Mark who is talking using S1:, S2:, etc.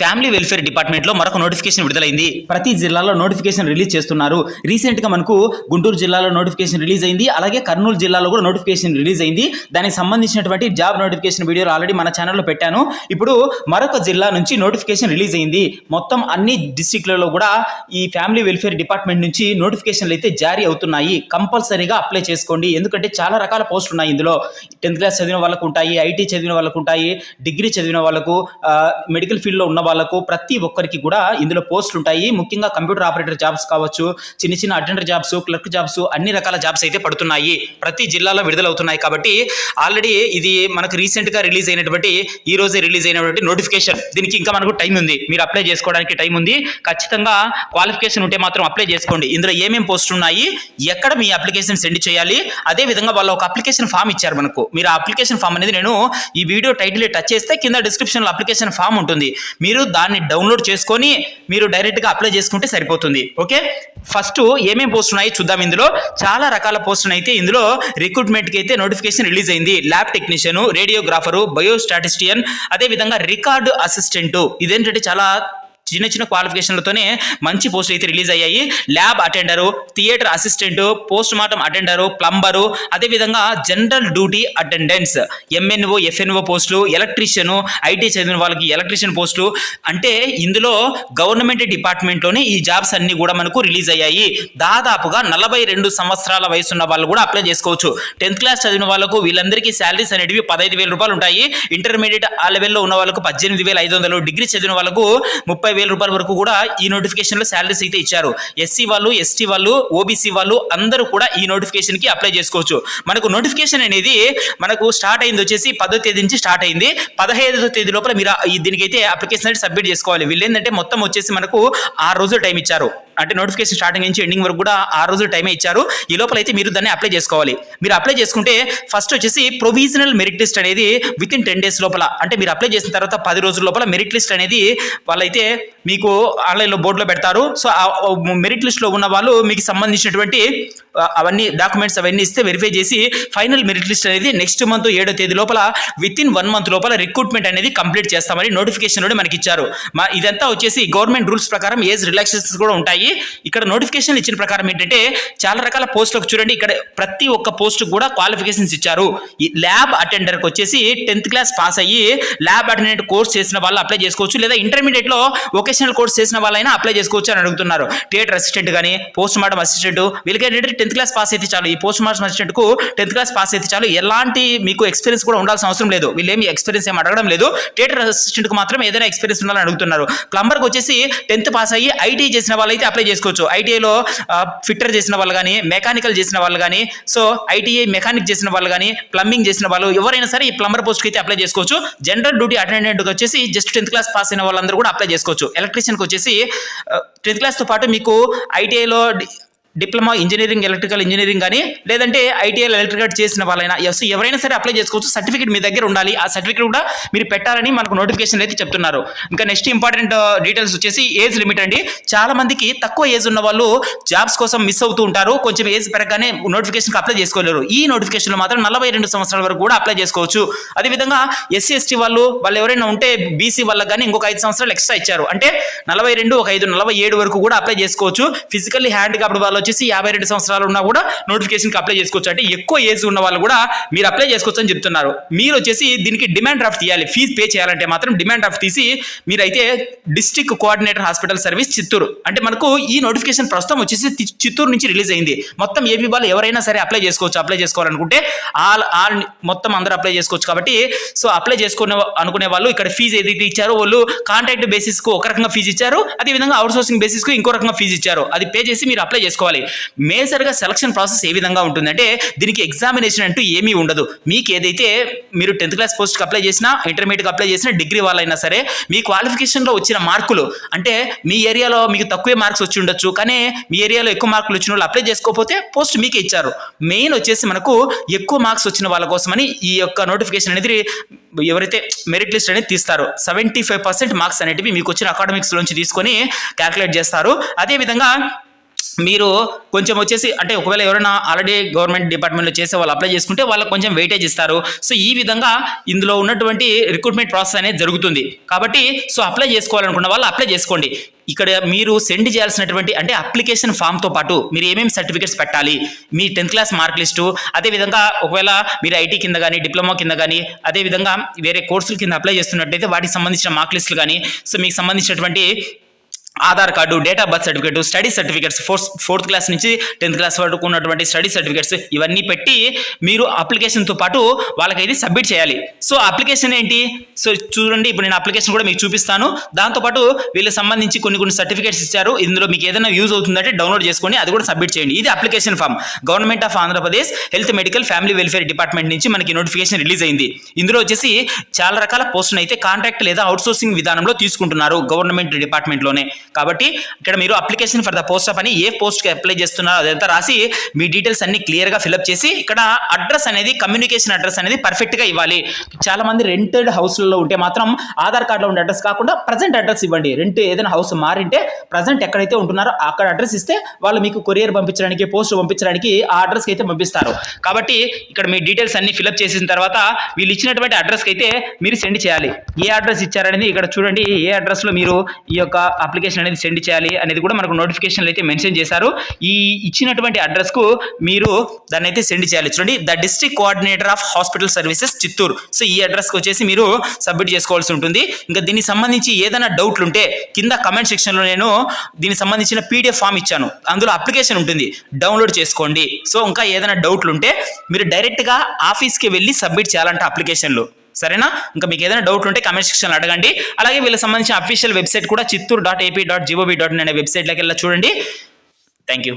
S1: Family welfare డిపార్ట్మెంట్లో మరొక notification విడుదలైంది. ప్రతి జిల్లాలో నోటిఫికేషన్ రిలీజ్ చేస్తున్నారు. రీసెంట్గా మనకు గుంటూరు జిల్లాలో నోటిఫికేషన్ రిలీజ్ అయింది. అలాగే కర్నూలు జిల్లాలో కూడా నోటిఫికేషన్ రిలీజ్ అయింది. దానికి సంబంధించినటువంటి జాబ్ నోటిఫికేషన్ వీడియోలు ఆల్రెడీ మన ఛానల్లో పెట్టాను. ఇప్పుడు మరొక జిల్లా నుంచి నోటిఫికేషన్ రిలీజ్ అయింది. మొత్తం అన్ని డిస్టిక్లలో కూడా ఈ ఫ్యామిలీ వెల్ఫేర్ డిపార్ట్మెంట్ నుంచి నోటిఫికేషన్లు అయితే జారీ అవుతున్నాయి. కంపల్సరీగా అప్లై చేసుకోండి. ఎందుకంటే చాలా రకాల పోస్టులు ఉన్నాయి ఇందులో. టెన్త్ క్లాస్ చదివిన వాళ్ళకు ఉంటాయి ఐటీ చదివిన వాళ్ళకు ఉంటాయి డిగ్రీ చదివిన వాళ్ళకు మెడికల్ ఫీల్డ్లో ఉన్న వాళ్ళకు ప్రతి ఒక్కరికి కూడా ఇందులో పోస్టులు ఉంటాయి. ముఖ్యంగా కంప్యూటర్ ఆపరేటర్ జాబ్స్ కావచ్చు చిన్న చిన్న అటెండర్ జాబ్స్ క్లర్క్ జాబ్స్ అన్ని రకాల జాబ్స్ అయితే పడుతున్నాయి. ప్రతి జిల్లాలో విడుదలవుతున్నాయి కాబట్టి ఆల్రెడీ ఇది మనకు రీసెంట్గా రిలీజ్ అయినటువంటి ఈ రోజే రిలీజ్ అయినటువంటి నోటిఫికేషన్. దీనికి ఇంకా మనకు టైం ఉంది. మీరు అప్లై చేసుకోవడానికి టైం ఉంది. ఖచ్చితంగా క్వాలిఫికేషన్ ఉంటే మాత్రం అప్లై చేసుకోండి. ఇందులో ఏమేమి పోస్టులు ఉన్నాయి? ఎక్కడ మీ అప్లికేషన్ సెండ్ చేయాలి? అదే విధంగా వాళ్ళు ఒక అప్లికేషన్ ఫామ్ ఇచ్చారు మనకు. మీరు ఆ అప్లికేషన్ ఫామ్ అనేది నేను ఈ వీడియో టైటిల్ టచ్ చేస్తే కింద డిస్క్రిప్షన్లో అప్లికేషన్ ఫామ్ ఉంటుంది. మీరు మీరు దాన్ని డౌన్లోడ్ చేసుకొని మీరు డైరెక్ట్గా అప్లై చేసుకుంటే సరిపోతుంది. ఓకే? ఫస్ట్ ఏమేం పోస్ట్ ఉన్నాయి చూద్దాం ఇందులో. చాలా రకాల పోస్టులు అయితే ఇందులో రిక్రూట్మెంట్కి అయితే నోటిఫికేషన్ రిలీజ్ అయింది. ల్యాబ్ టెక్నీషియన్ రేడియోగ్రాఫరు బయోస్టాటిస్టియన్ అదేవిధంగా రికార్డు అసిస్టెంట్ ఇదేంటంటే చాలా చిన్న చిన్న క్వాలిఫికేషన్లతోనే మంచి పోస్టులు అయితే రిలీజ్ అయ్యాయి. Lab attender theatre assistant postmortem attender plumber అదేవిధంగా general duty attendants MNO FNO పోస్టులు ఎలక్ట్రీషియన్ ఐటీ చదివిన వాళ్ళకి ఎలక్ట్రీషియన్ పోస్టులు అంటే ఇందులో గవర్నమెంట్ డిపార్ట్మెంట్లోనే ఈ జాబ్స్ అన్ని కూడా మనకు రిలీజ్ అయ్యాయి. దాదాపుగా నలభై రెండు సంవత్సరాల వయసున్న వాళ్ళు కూడా అప్లై చేసుకోవచ్చు. టెన్త్ క్లాస్ చదివిన వాళ్ళకు వీళ్ళందరికీ శాలరీస్ అనేటివి పదహైదు వేల రూపాయలు ఉంటాయి. ఇంటర్మీడియట్ ఆ లెవెల్లో ఉన్న వాళ్ళకు పద్దెనిమిది వేల ఐదు వందలు. డిగ్రీ చదివిన వాళ్ళకు ముప్పై వేల రూపాయల వరకు కూడా ఈ నోటిఫికేషన్లో శాలరీస్ అయితే ఇచ్చారు. ఎస్సీ వాళ్ళు ఎస్టీ వాళ్ళు ఓబీసీ వాళ్ళు అందరూ కూడా ఈ నోటిఫికేషన్కి అప్లై చేసుకోవచ్చు. మనకు నోటిఫికేషన్ అనేది మనకు స్టార్ట్ అయింది వచ్చేసి పదో తేదీ నుంచి స్టార్ట్ అయింది. పదహైదో తేదీ లోపల మీరు దీనికైతే అప్లికేషన్ అనేది సబ్మిట్ చేసుకోవాలి. వీళ్ళు ఏంటంటే మొత్తం వచ్చేసి మనకు ఆరు రోజులు టైం ఇచ్చారు. అంటే నోటిఫికేషన్ స్టార్టింగ్ నుంచి ఎండింగ్ వరకు కూడా ఆరు రోజులు టైమే ఇచ్చారు. ఈ లోపల అయితే మీరు దాన్ని అప్లై చేసుకోవాలి. మీరు అప్లై చేసుకుంటే ఫస్ట్ వచ్చేసి ప్రొవిజనల్ మెరిట్ లిస్ట్ అనేది విత్ ఇన్ టెన్ డేస్ లోపల అంటే మీరు అప్లై చేసిన తర్వాత పది రోజుల లోపల మెరిట్ లిస్ట్ అనేది వాళ్ళైతే మీకు ఆన్లైన్లో బోర్డులో పెడతారు. సో ఆ మెరిట్ లిస్ట్లో ఉన్న వాళ్ళు మీకు సంబంధించినటువంటి అవన్నీ డాక్యుమెంట్స్ అవన్నీ ఇస్తే వెరిఫై చేసి ఫైనల్ మెరిట్ లిస్ట్ అనేది నెక్స్ట్ మంత్ ఏడో తేదీ లోపల విత్ ఇన్ వన్ మంత్ లోపల రిక్రూట్మెంట్ అనేది కంప్లీట్ చేస్తామని నోటిఫికేషన్ కూడా మనకి ఇచ్చారు. మా ఇదంతా వచ్చేసి గవర్నమెంట్ రూల్స్ ప్రకారం ఏజ్ రిలాక్సేషన్స్ కూడా ఉంటాయి. ఇక్కడ నోటిఫికేషన్ ఇచ్చిన ప్రకారం ఏంటంటే చాలా రకాల పోస్టులకు చూడండి ఇక్కడ ప్రతి ఒక్క పోస్ట్ కూడా క్వాలిఫికేషన్స్ ఇచ్చారు. ఈ ల్యాబ్ అటెండర్కి వచ్చేసి టెన్త్ క్లాస్ పాస్ అయ్యి ల్యాబ్ అటెండెంట్ కోర్స్ చేసిన వాళ్ళు అప్లై చేసుకోవచ్చు. లేదా ఇంటర్మీడియట్లో వొకేషనల్ కోర్స్ చేసిన వాళ్ళైనా అప్లై చేసుకోవచ్చు అని అడుగుతున్నారు. థియేటర్ అసిస్టెంట్ కానీ పోస్ట్ మార్టం అసిస్టెంట్ వీళ్ళకి ఏంటంటే టెన్త్ క్లాస్ పాస్ అయితే చాలు. ఈ post marks assistant tenth class pass అయితే చాలు. ఎలాంటి మీకు ఎక్స్పీరియన్స్ కూడా ఉండాల్సిన అవసరం లేదు. వీళ్ళు ఏమి ఎక్స్పీరియన్స్ ఏం అడగడం లేదు. థియేటర్ అసిస్టెంట్కి మాత్రం ఏదైనా ఎక్స్పీరియన్స్ ఉండాలని అడుగుతున్నారు. ప్లంబర్కి వచ్చేసి టెన్త్ పాస్ అయ్యి ఐటీ చేసిన వాళ్ళు అయితే అప్లై చేసుకోవచ్చు. ఐటీఐలో ఫిట్టర్ చేసిన వాళ్ళు కానీ మెకానికల్ చేసిన వాళ్ళు కానీ సో ఐటీఐ మెకానిక్ చేసిన వాళ్ళు కానీ ప్లంబింగ్ చేసిన వాళ్ళు ఎవరైనా సరే ఈ ప్లంబర్ పోస్ట్కి అయితే అప్లై చేసుకోవచ్చు. జనరల్ డ్యూటీ అటెండెంట్కి వచ్చేసి జస్ట్ టెన్త్ క్లాస్ పాస్ అయిన వాళ్ళందరూ కూడా అప్లై చేసుకోవచ్చు. ఎలక్ట్రీషియన్కి వచ్చేసి టెన్త్ క్లాస్తో పాటు మీకు ఐటీఐలో డిప్లొమా ఇంజనీరింగ్ ఎలక్ట్రికల్ ఇంజనీరింగ్ కానీ లేదంటే ఐటీఐ ఎలక్ట్రికల్ చేసిన వాళ్ళైనా ఎస్ ఎవరైనా సరే అప్లై చేసుకోవచ్చు. సర్టిఫికేట్ మీ దగ్గర ఉండాలి. ఆ సర్టిఫికేట్ కూడా మీరు పెట్టాలని మనకు నోటిఫికేషన్ అయితే చెప్తున్నారు. ఇంకా నెక్స్ట్ ఇంపార్టెంట్ డీటెయిల్స్ వచ్చేసి ఏజ్ లిమిట్ అండి. చాలా మందికి తక్కువ ఏజ్ ఉన్న వాళ్ళు జాబ్స్ కోసం మిస్ అవుతూ ఉంటారు. కొంచెం ఏజ్ పెరగగానే నోటిఫికేషన్కి అప్లై చేసుకోలేరు. ఈ నోటిఫికేషన్లో మాత్రం నలభై రెండు సంవత్సరాల వరకు కూడా అప్లై చేసుకోవచ్చు. అదేవిధంగా ఎస్సీ ఎస్టీ వాళ్ళు వాళ్ళు ఎవరైనా ఉంటే బీసీ వాళ్ళకి కానీ ఇంకొక ఐదు సంవత్సరాలు ఎక్స్ట్రా ఇచ్చారు. అంటే నలభై రెండు ఒక ఐదు నలభై ఏడు వరకు కూడా అప్లై చేసుకోవచ్చు. ఫిజికల్లీ హ్యాండిక్యాప్డ్ వాళ్ళు వచ్చేసి యాభై రెండు సంవత్సరాలు ఉన్నా కూడా నోటిఫికేషన్కి అప్లై చేసుకోవచ్చు. అంటే ఎక్కువ ఏజ్ ఉన్న వాళ్ళు కూడా మీరు అప్లై చేసుకోవచ్చు అని చెప్తున్నారు. మీరు వచ్చేసి దీనికి డిమాండ్ డ్రాఫ్ట్ తీయాలి. ఫీజు పే చేయాలంటే మాత్రం డిమాండ్ డ్రాఫ్ట్ తీసి మీరైతే district coordinator hospital service Chittoor. అంటే మనకు ఈ నోటిఫికేషన్ ప్రస్తుతం వచ్చేసి చిత్తూరు నుంచి రిలీజ్ అయింది. మొత్తం ఏపీ వాళ్ళు ఎవరైనా సరే అప్లై చేసుకోవచ్చు. అప్లై చేసుకోవాలనుకుంటే ఆల్ ఆల్ మొత్తం అందరూ అప్లై చేసుకోవచ్చు కాబట్టి సో అప్లై చేసుకునే అనుకునే వాళ్ళు ఇక్కడ ఫీజు ఏదైతే ఇచ్చారో వాళ్ళు కాంట్రాక్ట్ బేసిస్కు ఒక రకంగా ఫీజు ఇచ్చారు. అదేవిధంగా అవుట్ సోర్సింగ్ బేసిస్కు ఇంకో రకంగా ఫీజు ఇచ్చారు. అది పే చేసి మీరు అప్లై చేసుకోవాలి. మేజర్గా సెలక్షన్ ప్రాసెస్ ఏ విధంగా ఉంటుందంటే దీనికి ఎగ్జామినేషన్ అంటూ ఏమీ ఉండదు. మీకు ఏదైతే మీరు టెన్త్ క్లాస్ పోస్ట్కి అప్లై చేసినా ఇంటర్మీడియట్కి అప్లై చేసినా డిగ్రీ వాళ్ళైనా సరే మీ క్వాలిఫికేషన్లో వచ్చిన మార్కులు అంటే మీ ఏరియాలో మీకు తక్కువే మార్క్స్ వచ్చి ఉండొచ్చు కానీ మీ ఏరియాలో ఎక్కువ మార్కులు వచ్చిన వాళ్ళు అప్లై చేసుకోకపోతే పోస్ట్ మీకే ఇచ్చారు. మెయిన్ వచ్చేసి మనకు ఎక్కువ మార్క్స్ వచ్చిన వాళ్ళ కోసమని ఈ యొక్క నోటిఫికేషన్ అనేది ఎవరైతే మెరిట్ లిస్ట్ అనేది తీస్తారు సెవెంటీ ఫైవ్ పర్సెంట్ మార్క్స్ అనేటివి మీకు వచ్చిన అకాడమిక్స్ నుంచి తీసుకొని క్యాలిక్యులేట్ చేస్తారు. అదేవిధంగా మీరు కొంచెం వచ్చేసి అంటే ఒకవేళ ఎవరైనా ఆల్రెడీ గవర్నమెంట్ డిపార్ట్మెంట్లో చేసే వాళ్ళు అప్లై చేసుకుంటే వాళ్ళకి కొంచెం వెయిటేజ్ ఇస్తారు. సో ఈ విధంగా ఇందులో ఉన్నటువంటి రిక్రూట్మెంట్ ప్రాసెస్ అనేది జరుగుతుంది. కాబట్టి సో అప్లై చేసుకోవాలనుకున్న వాళ్ళు అప్లై చేసుకోండి. ఇక్కడ మీరు సెండ్ చేయాల్సినటువంటి అంటే అప్లికేషన్ ఫామ్తో పాటు మీరు ఏమేమి సర్టిఫికేట్స్ పెట్టాలి? మీ టెన్త్ క్లాస్ మార్క్ లిస్టు అదేవిధంగా ఒకవేళ మీరు ఐటీ కింద కానీ డిప్లొమా కింద కానీ అదేవిధంగా వేరే కోర్సుల కింద అప్లై చేస్తున్నట్టయితే వాటికి సంబంధించిన మార్క్ లిస్టులు కానీ సో మీకు సంబంధించినటువంటి Aadhaar card date of birth certificate study certificates fourth fourth class నుంచి టెన్త్ క్లాస్ వరకు ఉన్నటువంటి స్టడీ సర్టిఫికేట్స్ ఇవన్నీ పెట్టి మీరు అప్లికేషన్తో పాటు వాళ్ళకైతే సబ్మిట్ చేయాలి. సో అప్లికేషన్ ఏంటి? సో చూడండి ఇప్పుడు నేను అప్లికేషన్ కూడా మీకు చూపిస్తాను. దాంతోపాటు వీళ్ళకి సంబంధించి కొన్ని కొన్ని సర్టిఫికేట్స్ ఇచ్చారు. ఇందులో మీకు ఏదైనా యూజ్ అవుతుందంటే డౌన్లోడ్ చేసుకొని అది కూడా సబ్మిట్ చేయండి. ఇది application form government of Andhra Pradesh health medical family welfare department నుంచి మనకి నోటిఫికేషన్ రిలీజ్ అయింది. ఇందులో వచ్చేసి చాలా రకాల పోస్టులు అయితే కాంట్రాక్ట్ లేదా అవుట్సోర్సింగ్ విధానంలో తీసుకుంటున్నారు గవర్నమెంట్ డిపార్ట్మెంట్లోనే కాబట్టి ఇక్కడ మీరు application for the post of అని ఏ పోస్ట్కి అప్లై చేస్తున్నారో అదంతా రాసి మీ డీటెయిల్స్ అన్ని క్లియర్గా ఫిల్అప్ చేసి ఇక్కడ అడ్రస్ అనేది కమ్యూనికేషన్ అడ్రస్ అనేది పర్ఫెక్ట్గా ఇవ్వాలి. చాలా మంది రెంటెడ్ హౌస్లలో ఉంటే మాత్రం ఆధార్ కార్డులో ఉండే అడ్రస్ కాకుండా ప్రజెంట్ అడ్రస్ ఇవ్వండి. రెంట్ ఏదైనా హౌస్ మారింటే ప్రజెంట్ ఎక్కడైతే ఉంటున్నారో అక్కడ అడ్రస్ ఇస్తే వాళ్ళు మీకు కొరియర్ పంపించడానికి పోస్ట్ పంపించడానికి ఆ అడ్రస్కి అయితే పంపిస్తారు. కాబట్టి ఇక్కడ మీ డీటెయిల్స్ అన్ని ఫిల్అప్ చేసిన తర్వాత వీళ్ళు ఇచ్చినటువంటి అడ్రస్కి అయితే మీరు సెండ్ చేయాలి. ఏ అడ్రస్ ఇచ్చారనేది ఇక్కడ చూడండి. ఏ అడ్రస్లో మీరు ఈ యొక్క అప్లికేషన్ అనేది సెండ్ చేయాలి అనేది కూడా మనకు నోటిఫికేషన్లు అయితే మెన్షన్ చేశారు. ఈ ఇచ్చినటువంటి అడ్రస్కు మీరు దాన్ని అయితే సెండ్ చేయాలి. చూడండి the district coordinator of hospital services Chittoor so ఈ అడ్రస్కి వచ్చేసి మీరు సబ్మిట్ చేసుకోవాల్సి ఉంటుంది. ఇంకా దీనికి సంబంధించి ఏదైనా డౌట్లు ఉంటే కింద కమెంట్ సెక్షన్లో నేను దీనికి సంబంధించిన పీడిఎఫ్ ఫామ్ ఇచ్చాను. అందులో అప్లికేషన్ ఉంటుంది. డౌన్లోడ్ చేసుకోండి. సో ఇంకా ఏదైనా డౌట్లు ఉంటే మీరు డైరెక్ట్గా ఆఫీస్కి వెళ్ళి సబ్మిట్ చేయాలంట అప్లికేషన్లు సరేనా? ఇంకా మీకు ఏదైనా డౌట్ ఉంటే కమెంట్ సెక్షన్లో అడగండి. అలాగే వీళ్ళకి సంబంధించిన అఫీషియల్ వెబ్సైట్ కూడా Chittoor dot AP dot GOV dot in అనే వెబ్సైట్లోకి వెళ్ళి చూడండి. Thank you